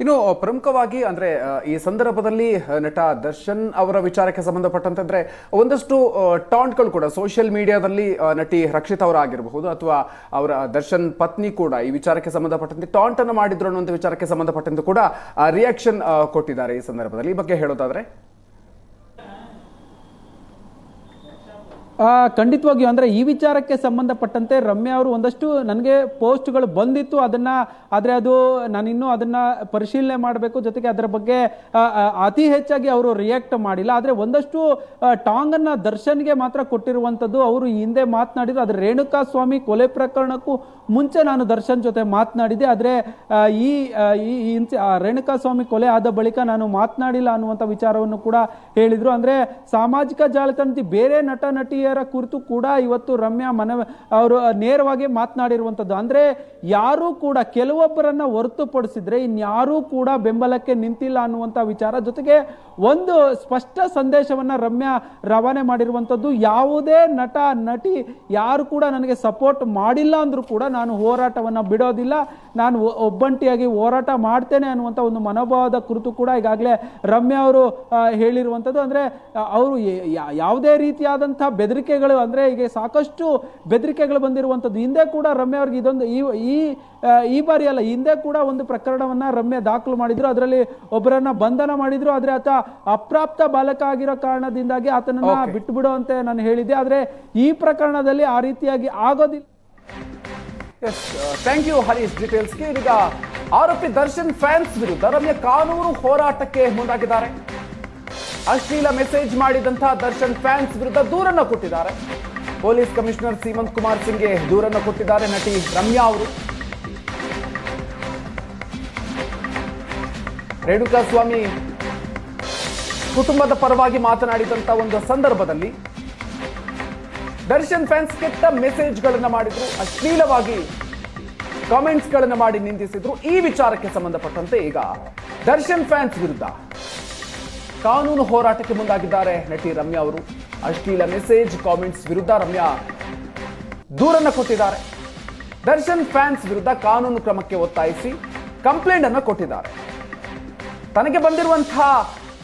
Speaker 1: ಇನ್ನು ಪ್ರಮುಖವಾಗಿ ಅಂದ್ರೆ ಈ ಸಂದರ್ಭದಲ್ಲಿ ನಟ ದರ್ಶನ್ ಅವರ ವಿಚಾರಕ್ಕೆ ಸಂಬಂಧಪಟ್ಟಂತೆ ಅಂದ್ರೆ ಒಂದಷ್ಟು ಟಾಂಟ್ಗಳು ಕೂಡ ಸೋಷಿಯಲ್ ಮೀಡಿಯಾದಲ್ಲಿ ನಟಿ ರಕ್ಷಿತ್ ಅವರ ಆಗಿರಬಹುದು ಅಥವಾ ಅವರ ದರ್ಶನ್ ಪತ್ನಿ ಕೂಡ ಈ ವಿಚಾರಕ್ಕೆ ಸಂಬಂಧಪಟ್ಟಂತೆ ಟಾಂಟ್ ಅನ್ನು ಮಾಡಿದ್ರು ಅನ್ನುವಂಥ ವಿಚಾರಕ್ಕೆ ಸಂಬಂಧಪಟ್ಟಂತೆ ಕೂಡ ರಿಯಾಕ್ಷನ್ ಕೊಟ್ಟಿದ್ದಾರೆ ಈ ಸಂದರ್ಭದಲ್ಲಿ. ಈ ಬಗ್ಗೆ ಹೇಳೋದಾದ್ರೆ
Speaker 6: ಆ, ಖಂಡಿತವಾಗಿಯೂ ಅಂದರೆ ಈ ವಿಚಾರಕ್ಕೆ ಸಂಬಂಧಪಟ್ಟಂತೆ ರಮ್ಯಾ ಅವರು ಒಂದಷ್ಟು ನನಗೆ ಪೋಸ್ಟ್ಗಳು ಬಂದಿತ್ತು. ಅದನ್ನು, ಆದರೆ ಅದು ನಾನಿನ್ನೂ ಅದನ್ನು ಪರಿಶೀಲನೆ ಮಾಡಬೇಕು. ಜೊತೆಗೆ ಅದರ ಬಗ್ಗೆ ಅತಿ ಹೆಚ್ಚಾಗಿ ಅವರು ರಿಯಾಕ್ಟ್ ಮಾಡಿಲ್ಲ. ಆದರೆ ಒಂದಷ್ಟು ಟಾಂಗನ್ನು ದರ್ಶನ್ಗೆ ಮಾತ್ರ ಕೊಟ್ಟಿರುವಂಥದ್ದು ಅವರು ಹಿಂದೆ ಮಾತನಾಡಿದ್ರು. ಆದರೆ ರೇಣುಕಾ ಸ್ವಾಮಿ ಕೊಲೆ ಪ್ರಕರಣಕ್ಕೂ ಮುಂಚೆ ನಾನು ದರ್ಶನ್ ಜೊತೆ ಮಾತನಾಡಿದೆ ಆದರೆ ಈ ಈ ರೇಣುಕಾ ಸ್ವಾಮಿ ಕೊಲೆ ಆದ ಬಳಿಕ ನಾನು ಮಾತನಾಡಿಲ್ಲ ಅನ್ನುವಂಥ ವಿಚಾರವನ್ನು ಕೂಡ ಹೇಳಿದರು. ಅಂದರೆ, ಸಾಮಾಜಿಕ ಜಾಲತಾಣದಲ್ಲಿ ಬೇರೆ ನಟ, ನಟಿಯರ ಕುರಿತು ಕೂಡ ಇವತ್ತು ರಮ್ಯಾ ಮನ ಅವರು ನೇರವಾಗಿ ಮಾತನಾಡಿರುವಂಥದ್ದು ಅಂದರೆ, ಯಾರೂ ಕೂಡ ಕೆಲವೊಬ್ಬರನ್ನು ಹೊರತುಪಡಿಸಿದ್ರೆ ಇನ್ಯಾರೂ ಕೂಡ ಬೆಂಬಲಕ್ಕೆ ನಿಂತಿಲ್ಲ ಅನ್ನುವಂಥ ವಿಚಾರ. ಜೊತೆಗೆ, ಒಂದು ಸ್ಪಷ್ಟ ಸಂದೇಶವನ್ನು ರಮ್ಯಾ ರವಾನೆ ಮಾಡಿರುವಂಥದ್ದು ಯಾವುದೇ ನಟ, ನಟಿ ಯಾರು ಕೂಡ ನನಗೆ ಸಪೋರ್ಟ್ ಮಾಡಿಲ್ಲ ಅಂದರೂ ಕೂಡ ನಾನು ಹೋರಾಟವನ್ನು ಬಿಡೋದಿಲ್ಲ ನಾನು ಒಬ್ಬಂಟಿಯಾಗಿ ಹೋರಾಟ ಮಾಡ್ತೇನೆ ಅನ್ನುವಂಥ ಒಂದು ಮನೋಭಾವದ ಕುರಿತು ಕೂಡ ಈಗಾಗಲೇ ರಮ್ಯಾ ಅವರು ಹೇಳಿರುವಂಥದ್ದು ಅಂದರೆ ಅವರು ಯಾವುದೇ ರೀತಿಯಾದಂಥ ಬೆದರಿಕೆಗಳು ಅಂದರೆ ಈಗ ಸಾಕಷ್ಟು ಬೆದರಿಕೆಗಳು ಬಂದಿರುವಂಥದ್ದು ಹಿಂದೆ ಕೂಡ ರಮ್ಯಾ ಅವ್ರಿಗೆ ಇದೊಂದು ಈ ಈ ಈ ಬಾರಿ ಅಲ್ಲ ಹಿಂದೆ ಕೂಡ ಒಂದು ಪ್ರಕರಣವನ್ನು ರಮ್ಯಾ ದಾಖಲು ಮಾಡಿದ್ರು. ಅದರಲ್ಲಿ ಒಬ್ಬರನ್ನ ಬಂಧನ ಮಾಡಿದ್ರು. ಆದರೆ ಆತ ಅಪ್ರಾಪ್ತ ಬಾಲಕ ಆಗಿರೋ ಕಾರಣದಿಂದಾಗಿ ಆತನನ್ನು ಬಿಟ್ಟು ಬಿಡುವಂತೆ ನಾನು ಹೇಳಿದ್ದೆ. ಆದರೆ ಈ ಪ್ರಕರಣದಲ್ಲಿ ಆ ರೀತಿಯಾಗಿ ಆಗೋದಿಲ್ಲ.
Speaker 1: ಥ್ಯಾಂಕ್ ಯು ಹರೀಶ್ ಡೀಟೇಲ್ಸ್ಗೆ ಇದೀಗ ಆರೋಪಿ ದರ್ಶನ್ ಫ್ಯಾನ್ಸ್ ವಿರುದ್ಧ ರಮ್ಯ ಕಾನೂನು ಹೋರಾಟಕ್ಕೆ ಮುಂದಾಗಿದ್ದಾರೆ. ಅಶ್ಲೀಲ ಮೆಸೇಜ್ ಮಾಡಿದಂತಹ ದರ್ಶನ್ ಫ್ಯಾನ್ಸ್ ವಿರುದ್ಧ ದೂರನ್ನು ಕೊಟ್ಟಿದ್ದಾರೆ. ಪೊಲೀಸ್ ಕಮಿಷನರ್ ಸೀಮಂತ್ ಕುಮಾರ್ ಸಿಂಗ್ಗೆ ದೂರನ್ನು ಕೊಟ್ಟಿದ್ದಾರೆ ನಟಿ ರಮ್ಯಾ ಅವರು. ರೇಣುಕಾ ಸ್ವಾಮಿ ಕುಟುಂಬದ ಪರವಾಗಿ ಮಾತನಾಡಿದಂತ ಒಂದು ಸಂದರ್ಭದಲ್ಲಿ ದರ್ಶನ್ ಫ್ಯಾನ್ಸ್ ಕೆಟ್ಟ ಮೆಸೇಜ್ಗಳನ್ನು ಮಾಡಿದ್ರು, ಅಶ್ಲೀಲವಾಗಿ ಕಾಮೆಂಟ್ಸ್ ಗಳನ್ನ ಮಾಡಿ ನಿಂದಿಸಿದ್ರು. ಈ ವಿಚಾರಕ್ಕೆ ಸಂಬಂಧಪಟ್ಟಂತೆ ಈಗ ದರ್ಶನ್ ಫ್ಯಾನ್ಸ್ ವಿರುದ್ಧ ಕಾನೂನು ಹೋರಾಟಕ್ಕೆ ಮುಂದಾಗಿದ್ದಾರೆ ನಟಿ ರಮ್ಯಾ ಅವರು. ಅಶ್ಲೀಲ ಮೆಸೇಜ್ ಕಾಮೆಂಟ್ಸ್ ವಿರುದ್ಧ ರಮ್ಯಾ ದೂರನ್ನ ಕೊಟ್ಟಿದ್ದಾರೆ. ದರ್ಶನ್ ಫ್ಯಾನ್ಸ್ ವಿರುದ್ಧ ಕಾನೂನು ಕ್ರಮಕ್ಕೆ ಒತ್ತಾಯಿಸಿ ಕಂಪ್ಲೇಂಟ್ ಅನ್ನು ಕೊಟ್ಟಿದ್ದಾರೆ. ತನಗೆ ಬಂದಿರುವಂತಹ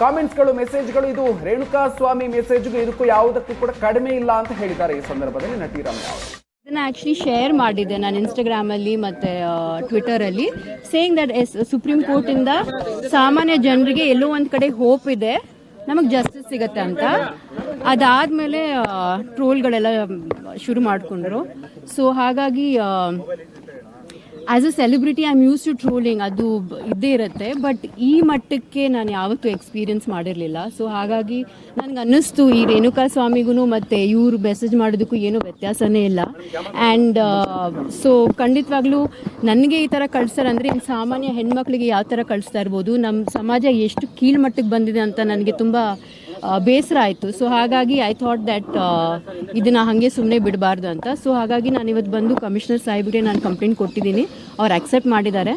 Speaker 1: ಕಾಮೆಂಟ್ಸ್ಗಳು ಮೆಸೇಜ್ಗಳು ಇದು ರೇಣುಕಾ ಸ್ವಾಮಿ ಮೆಸೇಜ್ಗೂ ಇದಕ್ಕೂ ಯಾವುದಕ್ಕೂ ಕೂಡ ಕಡಿಮೆ ಇಲ್ಲ ಅಂತ ಹೇಳಿದ್ದಾರೆ ಈ ಸಂದರ್ಭದಲ್ಲಿ ನಟಿ ಅವರು.
Speaker 7: ಇದನ್ನ ಆಕ್ಚುಲಿ ಶೇರ್ ಮಾಡಿದ್ದೆ ನಾನು ಇನ್ಸ್ಟಾಗ್ರಾಮಲ್ಲಿ ಮತ್ತು ಟ್ವಿಟರಲ್ಲಿ ಸೇಯಿಂಗ್ ದಟ್ ಎಸ್ ಸುಪ್ರೀಂ ಕೋರ್ಟಿಂದ ಸಾಮಾನ್ಯ ಜನರಿಗೆ ಎಲ್ಲೋ ಒಂದು ಕಡೆ ಹೋಪ್ ಇದೆ, ನಮಗೆ ಜಸ್ಟಿಸ್ ಸಿಗತ್ತೆ ಅಂತ. ಅದಾದಮೇಲೆ ಟ್ರೋಲ್ಗಳೆಲ್ಲ ಶುರು ಮಾಡಿಕೊಂಡ್ರು. ಸೊ ಹಾಗಾಗಿ as a celebrity I am used to trolling ಅದು ಇದ್ದೇ ಇರುತ್ತೆ. ಬಟ್ ಈ ಮಟ್ಟಕ್ಕೆ ನಾನು ಯಾವತ್ತೂ ಎಕ್ಸ್ಪೀರಿಯನ್ಸ್ ಮಾಡಿರಲಿಲ್ಲ. ಸೊ ಹಾಗಾಗಿ ನನಗೆ ಅನ್ನಿಸ್ತು ಈ ರೇಣುಕಾ ಸ್ವಾಮಿಗೂ ಮತ್ತು ಇವರು ಮೆಸೇಜ್ ಮಾಡೋದಕ್ಕೂ ಏನೂ ವ್ಯತ್ಯಾಸವೇ ಇಲ್ಲ. ಆ್ಯಂಡ್ ಸೊ ಖಂಡಿತವಾಗ್ಲೂ ನನಗೆ ಈ ಥರ ಕಳಿಸ್ತಾರೆ ಅಂದರೆ ಇನ್ನು ಸಾಮಾನ್ಯ ಹೆಣ್ಮಕ್ಳಿಗೆ ಯಾವ ಥರ ಕಳಿಸ್ತಾ ಇರ್ಬೋದು? ನಮ್ಮ ಸಮಾಜ ಎಷ್ಟು ಕೀಳ್ಮಟ್ಟಕ್ಕೆ ಬಂದಿದೆ ಅಂತ ನನಗೆ ತುಂಬ ಬೇಸರ ಆಯಿತು. ಸೊ ಹಾಗಾಗಿ ಐ ಥಾಟ್ ದ್ಯಾಟ್ ಇದನ್ನು ಹಾಗೆ ಸುಮ್ಮನೆ ಬಿಡಬಾರ್ದು ಅಂತ. ಸೊ ಹಾಗಾಗಿ ನಾನು ಇವತ್ತು ಬಂದು ಕಮಿಷನರ್ ಸಾಹೇಬ್ರಿಗೆ ನಾನು ಕಂಪ್ಲೇಂಟ್ ಕೊಟ್ಟಿದ್ದೀನಿ. ಅವ್ರು ಅಕ್ಸೆಪ್ಟ್ ಮಾಡಿದ್ದಾರೆ.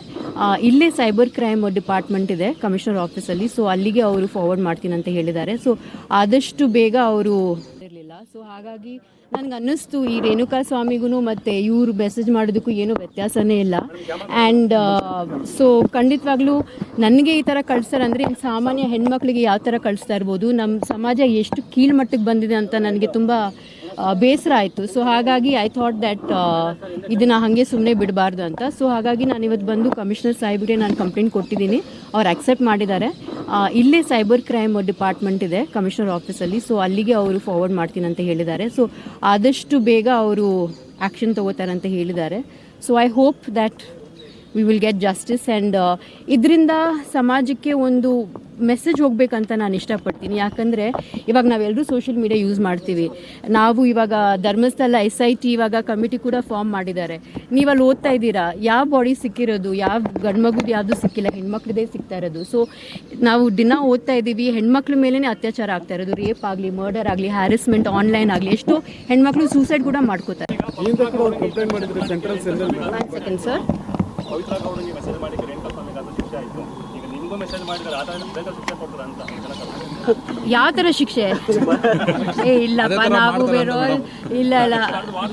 Speaker 7: ಇಲ್ಲೇ ಸೈಬರ್ ಕ್ರೈಮ್ ಡಿಪಾರ್ಟ್ಮೆಂಟ್ ಇದೆ ಕಮಿಷನರ್ ಆಫೀಸಲ್ಲಿ ಸೊ ಅಲ್ಲಿಗೆ ಅವರು ಫಾರ್ವರ್ಡ್ ಮಾಡ್ತೀನಿ ಅಂತ ಹೇಳಿದ್ದಾರೆ. ಸೊ ಆದಷ್ಟು ಬೇಗ ಅವರು ಇರಲಿಲ್ಲ. ಸೊ ಹಾಗಾಗಿ ನನಗೆ ಅನ್ನಿಸ್ತು ಈ ರೇಣುಕಾ ಸ್ವಾಮಿಗೂ ಮತ್ತು ಇವರು ಮೆಸೇಜ್ ಮಾಡೋದಕ್ಕೂ ಏನೂ ವ್ಯತ್ಯಾಸನೇ ಇಲ್ಲ. ಆ್ಯಂಡ್ ಸೊ ಖಂಡಿತವಾಗ್ಲೂ ನನಗೆ ಈ ಥರ ಕಳಿಸ್ತಾರೆ ಅಂದರೆ ಸಾಮಾನ್ಯ ಹೆಣ್ಮಕ್ಳಿಗೆ ಯಾವ ಥರ ಕಳಿಸ್ತಾ ಇರ್ಬೋದು ನಮ್ಮ ಸಮಾಜ ಎಷ್ಟು ಕೀಳ್ಮಟ್ಟಕ್ಕೆ ಬಂದಿದೆ ಅಂತ ನನಗೆ ತುಂಬ ಬೇಸರ ಆಯಿತು. ಸೊ ಹಾಗಾಗಿ ಐ ಥಾಟ್ ದ್ಯಾಟ್ ಇದನ್ನು ಹಾಗೆ ಸುಮ್ಮನೆ ಬಿಡಬಾರ್ದು ಅಂತ. ಸೊ ಹಾಗಾಗಿ ನಾನು ಇವತ್ತು ಬಂದು ಕಮಿಷನರ್ ಸಾಹೇಬ್ರಿಗೆ ನಾನು ಕಂಪ್ಲೇಂಟ್ ಕೊಟ್ಟಿದ್ದೀನಿ. ಅವ್ರು ಅಕ್ಸೆಪ್ಟ್ ಮಾಡಿದ್ದಾರೆ. ಇಲ್ಲೇ ಸೈಬರ್ ಕ್ರೈಮ್ ಡಿಪಾರ್ಟ್ಮೆಂಟ್ ಇದೆ ಕಮಿಷನರ್ ಆಫೀಸಲ್ಲಿ. ಸೊ ಅಲ್ಲಿಗೆ ಅವರು ಫಾರ್ವರ್ಡ್ ಮಾಡ್ತೀನಿ ಅಂತ ಹೇಳಿದ್ದಾರೆ. ಸೊ ಆದಷ್ಟು ಬೇಗ ಅವರು ಆ್ಯಕ್ಷನ್ ತಗೋತಾರೆ ಅಂತ ಹೇಳಿದ್ದಾರೆ. So I hope that we will get justice and ಇದರಿಂದ ಸಮಾಜಕ್ಕೆ ಒಂದು ಮೆಸೇಜ್ ಹೋಗ್ಬೇಕಂತ ನಾನು ಇಷ್ಟಪಡ್ತೀನಿ. ಯಾಕಂದರೆ ಇವಾಗ ನಾವೆಲ್ಲರೂ ಸೋಷಿಯಲ್ ಮೀಡಿಯಾ ಯೂಸ್ ಮಾಡ್ತೀವಿ. ನಾವು ಇವಾಗ ಧರ್ಮಸ್ಥಳ ಎಸ್ ಐ ಟಿ ಇವಾಗ ಕಮಿಟಿ ಕೂಡ ಫಾರ್ಮ್ ಮಾಡಿದ್ದಾರೆ. ನೀವು ಅಲ್ಲಿ ಓದ್ತಾ ಇದ್ದೀರಾ? ಯಾವ ಬಾಡಿ ಸಿಕ್ಕಿರೋದು? ಯಾವ ಗಂಡ್ಮಗುದು ಯಾವುದು ಸಿಕ್ಕಿಲ್ಲ? ಹೆಣ್ಮಕ್ಳದೇ ಸಿಗ್ತಾ ಇರೋದು. ಸೊ ನಾವು ದಿನ ಓದ್ತಾ ಇದ್ದೀವಿ. ಹೆಣ್ಮಕ್ಳ ಮೇಲೇ ಅತ್ಯಾಚಾರ ಆಗ್ತಾ ಇರೋದು. ರೇಪ್ ಆಗಲಿ ಮರ್ಡರ್ ಆಗಲಿ ಹ್ಯಾರಸ್ಮೆಂಟ್ ಆನ್ಲೈನ್ ಆಗಲಿ ಎಷ್ಟೋ ಹೆಣ್ಮಕ್ಳು ಸೂಸೈಡ್ ಕೂಡ ಮಾಡ್ಕೋತಾರೆ. ಸೆಕೆಂಡ್ ಸರ್ ಯಾವ ತರ ಶಿಕ್ಷೆ? ಏ ಇಲ್ಲಪ್ಪ ನಾವು ಬೇರೋ ಇಲ್ಲ ಇಲ್ಲ.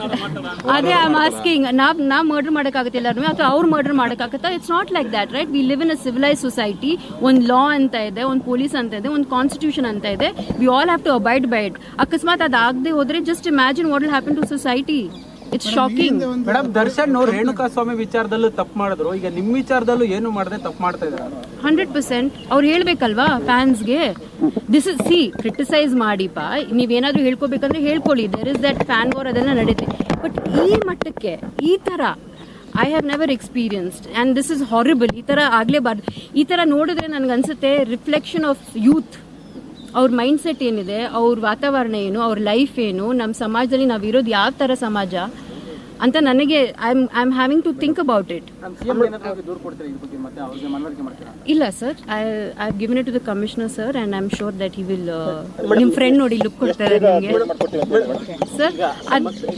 Speaker 7: ಅದೇ ಐ ಆಸ್ಕಿಂಗ್ ನಾವ್ ನಾವ್ ಮರ್ಡರ್ ಮಾಡಕ್ಕಾಗತ್ತೆ ಎಲ್ಲರೂ ಅಥವಾ ಅವ್ರು ಮರ್ಡರ್ ಮಾಡಕ್ಕಾಗತ್ತಾ? It's not like that right we live in a civilise society ಒಂದು ಲಾ ಅಂತ ಇದೆ ಒಂದು ಪೊಲೀಸ್ ಅಂತ ಇದೆ ಒಂದು ಕಾನ್ಸ್ಟಿಟ್ಯೂಷನ್ ಅಂತ ಇದೆ. We all have to abide by it ಅಕಸ್ಮಾತ್ ಅದಾಗದೆ ಹೋದ್ರೆ just imagine what will happen to society it's shocking
Speaker 6: madam Darshan Renuka Swamy ವಿಚಾರದಲ್ಲೂ ತಪ್ಪು ಮಾಡಿದ್ರು. ಈಗ ನಿಮ್ಮ ವಿಚಾರದಲ್ಲೂ ಏನು ಮಾಡದೆ ತಪ್ಪು ಮಾಡ್ತಾ ಇದ್ದಾರೆ?
Speaker 7: Hundred percent. ಅವ್ರು ಹೇಳ್ಬೇಕಲ್ವಾ ಫ್ಯಾನ್ಸ್ಗೆ? ದಿಸ್ ಇಸ್ ಸಿ ಕ್ರಿಟಿಸೈಸ್ ಮಾಡಿಪ್ಪ ನೀವೇನಾದ್ರೂ ಹೇಳ್ಕೋಬೇಕಂದ್ರೆ ಹೇಳ್ಕೊಳ್ಳಿ. There is that fan war ಅದೆಲ್ಲ ನಡೀತೆ. ಬಟ್ ಈ ಮಟ್ಟಕ್ಕೆ ಈ ಥರ I have never experienced and this is horrible ಈ ಥರ ಆಗಲೇಬಾರ್ದು. ಈ ಥರ ನೋಡಿದ್ರೆ ನನಗನ್ಸುತ್ತೆ ರಿಫ್ಲೆಕ್ಷನ್ ಆಫ್ ಯೂತ್ ಅವ್ರ ಮೈಂಡ್ಸೆಟ್ ಏನಿದೆ ಅವ್ರ ವಾತಾವರಣ ಏನು ಅವ್ರ ಲೈಫ್ ಏನು ನಮ್ಮ ಸಮಾಜದಲ್ಲಿ ನಾವು ಇರೋದು ಯಾವ ಥರ ಸಮಾಜ? ಅಂತ ನನಗೆ I am I am having to think about it ಇಲ್ಲ sir I I given it to the commissioner sir and I am sure that he will ನಿಮ್ಮ ಫ್ರೆಂಡ್ ನೋಡಿ ಲುಕ್ ಕೊಡ್ತಾರೆ ನಿಮಗೆ sir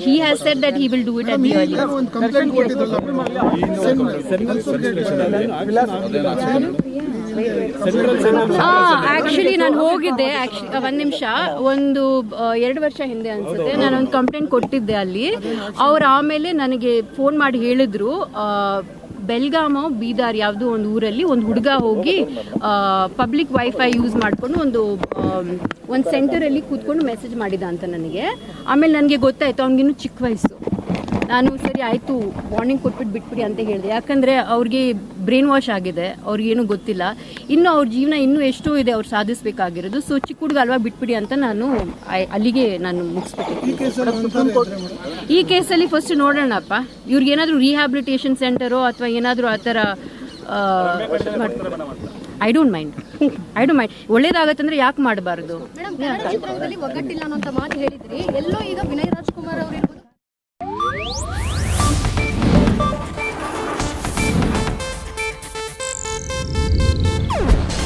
Speaker 7: he has said that he will do it at the early actually ನಾನು ಹೋಗಿದ್ದೆ ಒಂದ್ ನಿಮಿಷ. ಒಂದು ಎರಡು ವರ್ಷ ಹಿಂದೆ ಅನ್ಸುತ್ತೆ. ನಾನು ಒಂದು ಕಂಪ್ಲೇಂಟ್ ಕೊಟ್ಟಿದ್ದೆ ಅಲ್ಲಿ. ಅವ್ರು ಆಮೇಲೆ ನನಗೆ ಫೋನ್ ಮಾಡಿ ಹೇಳಿದ್ರು ಬೆಲ್ಗಾಮ ಬೆಲ್ಗಾಮೋ, ಬೀದಾರ್ ಯಾವುದೋ ಒಂದು ಊರಲ್ಲಿ ಒಂದು ಹುಡುಗ ಹೋಗಿ ಪಬ್ಲಿಕ್ ವೈಫೈ ಯೂಸ್ ಮಾಡಿಕೊಂಡು ಒಂದು ಒಂದು ಸೆಂಟರಲ್ಲಿ ಕೂತ್ಕೊಂಡು ಮೆಸೇಜ್ ಮಾಡಿದ ಅಂತ ನನಗೆ. ಆಮೇಲೆ ನನಗೆ ಗೊತ್ತಾಯ್ತು, ಅವ್ನಿಗಿನ್ನೂ ಚಿಕ್ಕ ವಯಸ್ಸು. ನಾನು ಸರಿ ಆಯಿತು ವಾರ್ನಿಂಗ್ ಕೊಟ್ಬಿಟ್ಟು ಬಿಟ್ಬಿಡಿ ಅಂತ ಹೇಳಿದೆ. ಯಾಕಂದರೆ ಅವ್ರಿಗೆ ಬ್ರೈನ್ ವಾಶ್ ಆಗಿದೆ ಅವ್ರಿಗೇನು ಗೊತ್ತಿಲ್ಲ. ಇನ್ನು ಅವ್ರ ಜೀವನ ಇನ್ನೂ ಎಷ್ಟೋ ಇದೆ ಅವ್ರು ಸಾಧಿಸಬೇಕಾಗಿರೋದು. ಸೊ ಚಿಕ್ಕ ಹುಡುಗ ಅಲ್ವಾ ಬಿಟ್ಬಿಡಿ ಅಂತ ನಾನು ಅಲ್ಲಿಗೆ ನಾನು ಮುಗಿಸ್ಬಿಟ್ಟೆ ಈ ಕೇಸಲ್ಲಿ ಫಸ್ಟ್ ನೋಡೋಣಪ್ಪ. ಇವ್ರಿಗೆ ಏನಾದರೂ ರಿಹ್ಯಾಬಿಲಿಟೇಷನ್ ಸೆಂಟರೋ ಅಥವಾ ಏನಾದರೂ ಆ ಥರ I don't mind I don't mind ಒಳ್ಳೇದಾಗತ್ತಂದ್ರೆ ಯಾಕೆ ಮಾಡಬಾರ್ದು?
Speaker 8: ಮೇಡಮ್ ಕನ್ನಡ ಚಿತ್ರರಂಗದಲ್ಲಿ ಒಗ್ಗಟ್ಟಿಲ್ಲ ಅನ್ನೋ ಮಾತು ಹೇಳಿದ್ರಿ. ಎಲ್ಲೋ ಈಗ ವಿನಯ್ ರಾಜ್ಕುಮಾರ್ ಅವರು